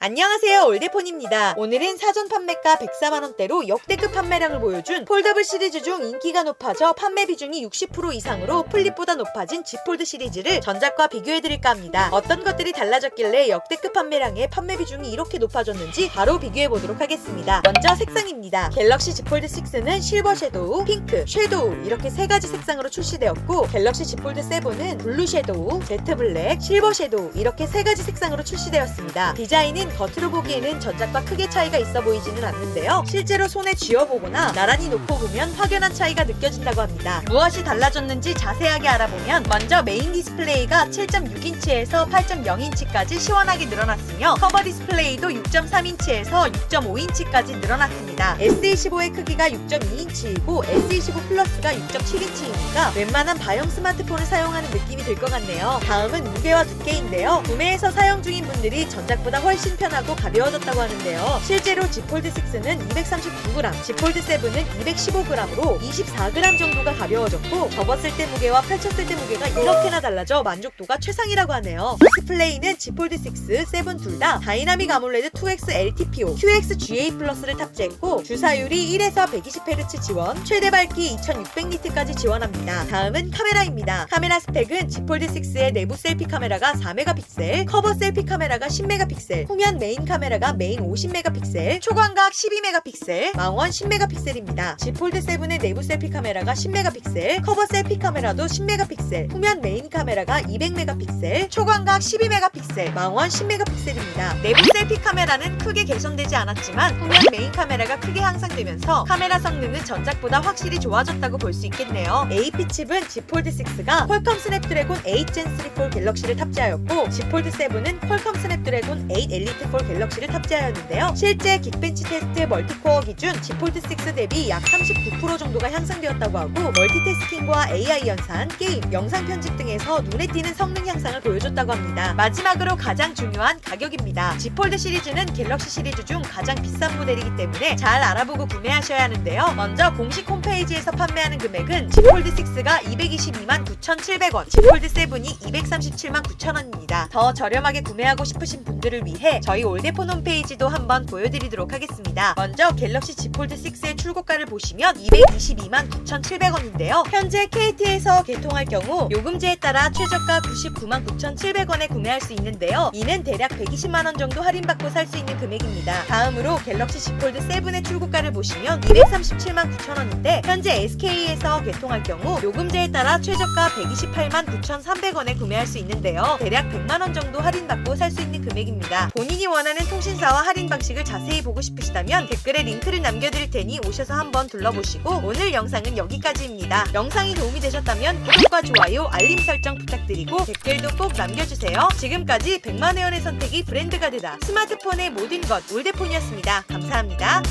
안녕하세요 올데폰입니다. 오늘은 사전 판매가 104만원대로 역대급 판매량을 보여준 폴더블 시리즈 중 인기가 높아져 판매 비중이 60% 이상으로 플립보다 높아진 G 폴드 시리즈를 전작과 비교해드릴까 합니다. 어떤 것들이 달라졌길래 역대급 판매량에 판매 비중이 이렇게 높아졌는지 바로 비교해보도록 하겠습니다. 먼저 색상입니다. 갤럭시 Z 폴드 6는 실버 섀도우, 핑크, 섀도우 이렇게 세 가지 색상으로 출시되었고 갤럭시 Z 폴드 7은 블루 섀도우, 제트 블랙, 실버 섀도우 이렇게 세 가지 색상으로 출시되었습니다. 디자인은 겉으로 보기에는 전작과 크게 차이가 있어 보이지는 않는데요. 실제로 손에 쥐어보거나 나란히 놓고 보면 확연한 차이가 느껴진다고 합니다. 무엇이 달라졌는지 자세하게 알아보면 먼저 메인 디스플레이가 7.6인치에서 8.0인치까지 시원하게 늘어났으며 커버 디스플레이도 6.3인치에서 6.5인치까지 늘어났습니다. S25의 크기가 6.2인치이고 S25 플러스가 6.7인치이니까 웬만한 바형 스마트폰을 사용하는 느낌이 들 것 같네요. 다음은 무게와 두께인데요. 구매해서 사용 중인 분들이 전작보다 훨씬 편하고 가벼워졌다고 하는데요. 실제로 Z 폴드 6는 239g, Z 폴드 7은 215g으로 24g 정도가 가벼워졌고 접었을 때 무게와 펼쳤을 때 무게가 이렇게나 달라져 만족도가 최상이라고 하네요. 디스플레이는 Z 폴드 6, 7 둘 다 다이나믹 아몰레드 2X LTPO, QXGA 플러스를 탑재했고 주사율이 1에서 120Hz 지원, 최대 밝기 2600니트까지 지원합니다. 다음은 카메라입니다. 카메라 스펙은 Z 폴드 6의 내부 셀피 카메라가 4메가픽셀, 커버 셀피 카메라가 10메가픽셀, 후면 메인 카메라가 메인 50메가픽셀, 초광각 12메가픽셀, 망원 10메가픽셀입니다. Z 폴드 7의 내부 셀피 카메라가 10메가픽셀, 커버 셀피 카메라도 10메가픽셀, 후면 메인 카메라가 200메가픽셀, 초광각 12메가픽셀, 망원 10메가픽셀입니다. 내부 셀피 카메라는 크게 개선되지 않았지만 후면 메인 카메라가 크게 향상되면서 카메라 성능은 전작보다 확실히 좋아졌다고 볼 수 있겠네요. AP 칩은 Z 폴드 6가 퀄컴 스냅드래곤 8 Gen 3 4 갤럭시를 탑재하였고 Z 폴드 7은 퀄컴 스냅드래곤 8 엘리트 4 갤럭시를 탑재하였는데요. 실제 긱벤치 테스트 멀티코어 기준 Z 폴드 6 대비 약 39% 정도가 향상되었다고 하고 멀티태스킹과 AI 연산, 게임, 영상 편집 등에서 눈에 띄는 성능 향상을 보여줬다고 합니다. 마지막으로 가장 중요한 가격입니다. Z 폴드 시리즈는 갤럭시 시리즈 중 가장 비싼 모델이기 때문에 잘 알아보고 구매하셔야 하는데요. 먼저 공식 홈페이지에서 판매하는 금액은 Z 폴드 6가 222만 9,700원, Z 폴드 7이 237만 9천원입니다. 더 저렴하게 구매하고 싶으신 분들을 위해 저희 올데폰 홈페이지도 한번 보여드리도록 하겠습니다. 먼저 갤럭시 Z 폴드 6의 출고가를 보시면 222만 9,700원인데요. 현재 KT에서 개통할 경우 요금제에 따라 최저가 99만 9,700원에 구매할 수 있는데요. 이는 대략 120만원 정도 할인받고 살 수 있는 금액입니다. 다음으로 갤럭시 Z 폴드 7의 출고가를 보시면 237만 9천원인데 현재 SK에서 개통할 경우 요금제에 따라 최저가 128만 9,300원에 구매할 수 있는데요. 대략 100만원 정도 할인받고 살 수 있는 금액입니다. 본인이 원하는 통신사와 할인 방식을 자세히 보고 싶으시다면 댓글에 링크를 남겨드릴 테니 오셔서 한번 둘러보시고 오늘 영상은 여기까지입니다. 영상이 도움이 되셨다면 구독과 좋아요, 알림 설정 부탁드리고 댓글도 꼭 남겨주세요. 지금까지 100만 회원의 선택이 브랜드가 되다. 스마트폰의 모든 것 올데폰이었습니다. 감사합니다.